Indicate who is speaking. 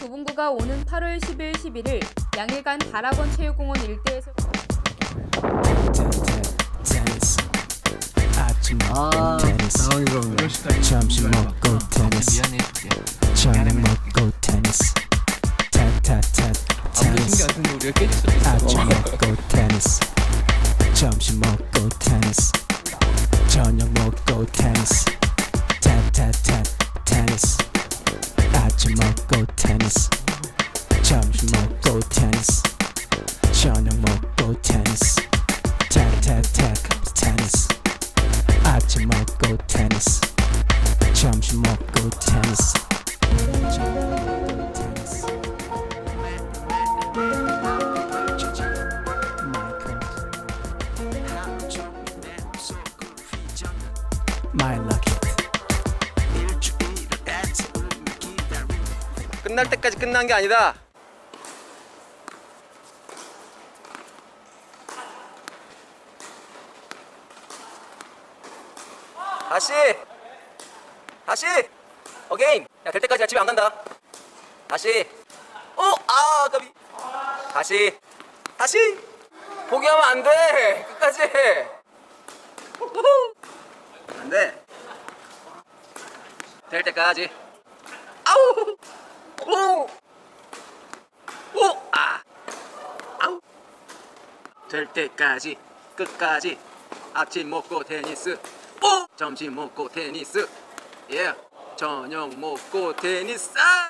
Speaker 1: 도봉구가 오는 8월 10일, 11일 양일간 다락원 체육공원 일대에서
Speaker 2: 아,
Speaker 3: 당황스럽네.
Speaker 2: 점심 먹고 테니스 저녁 먹고 테니스 타타타 테니스. 아침 먹고 테니스 점심 먹고 테니스 저녁 먹고 테니스 Chamoko tennis. Chamoko tennis. Chamoko tennis. Tack, tack, tack, tennis. Achamoko tennis. Chamoko tennis. Tennis. My lucky.
Speaker 3: 끝날 때까지 끝난 게 아니다. 다시. 다시. 어게인. 야, 될 때까지 나 집에 안 간다. 다시. 어, 아, 까비. 다시. 다시. 포기하면 안 돼. 끝까지. 우후. 안 돼. 될 때까지. 아우. 오! 오! 아! 아우! 될 때까지 끝까지 아침 먹고 테니스 오! 점심 먹고 테니스 예 저녁 먹고 테니스 아!